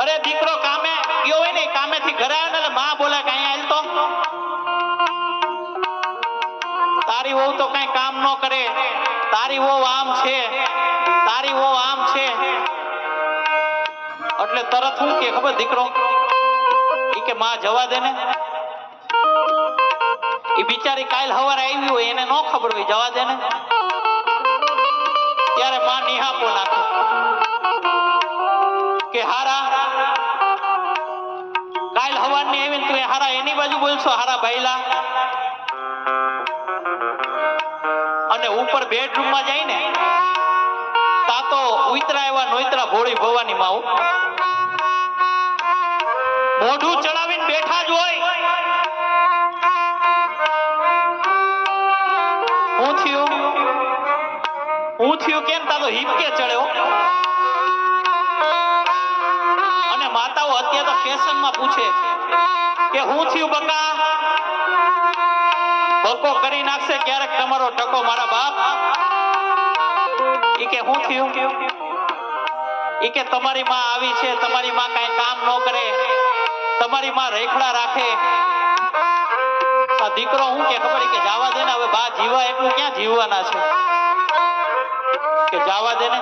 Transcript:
અરે દીકરો કામે ગયો હોય ને કામેથી ઘરે આવે ને એટલે માં બોલે કે અહીંયા તો. તારી વહુ તો કઈ કામ ન કરે. તારી વહુ આમ છે. તારી વહુ આમ છે. એટલે તરત હું કે, ખબર દીકરો એ કે માં જવા દે ને. એ બિચારી કાલ હવારે આવી હોય, એને ન ખબર હોય, જવા દે ને. ત્યારે માં નિહાપો નાખે. કાલ હવારની આવીને તું હારા એની બાજુ બોલશો, હારા ભાઈલા? અને ઉપર બેડરૂમમાં જાય ને, તા ઉતરા એવા નોતરા ભોળી ભવાની માં મોઢું ચડાવીને બેઠા જ હોય. હું થયું? હું થયું કેમ? તા તો હિપકે ચડ્યો. અને માતાઓ અત્યારે ફેશનમાં પૂછે કે હું થયું બકા? બકો કરી નાખશે ક્યારેક તમારો ટકો મારા બાપ. ઈ કે હું થયું? ઈ કે તમારી માં આવી છે, તમારી માં કઈ કામ ન કરે, તમારી માં રેખડા રાખે. આ દીકરો હું કે ખબર કે જાવા દે ને, હવે બા જીવા એટલું ક્યાં જીવવાના છે? કે જાવા દે ને?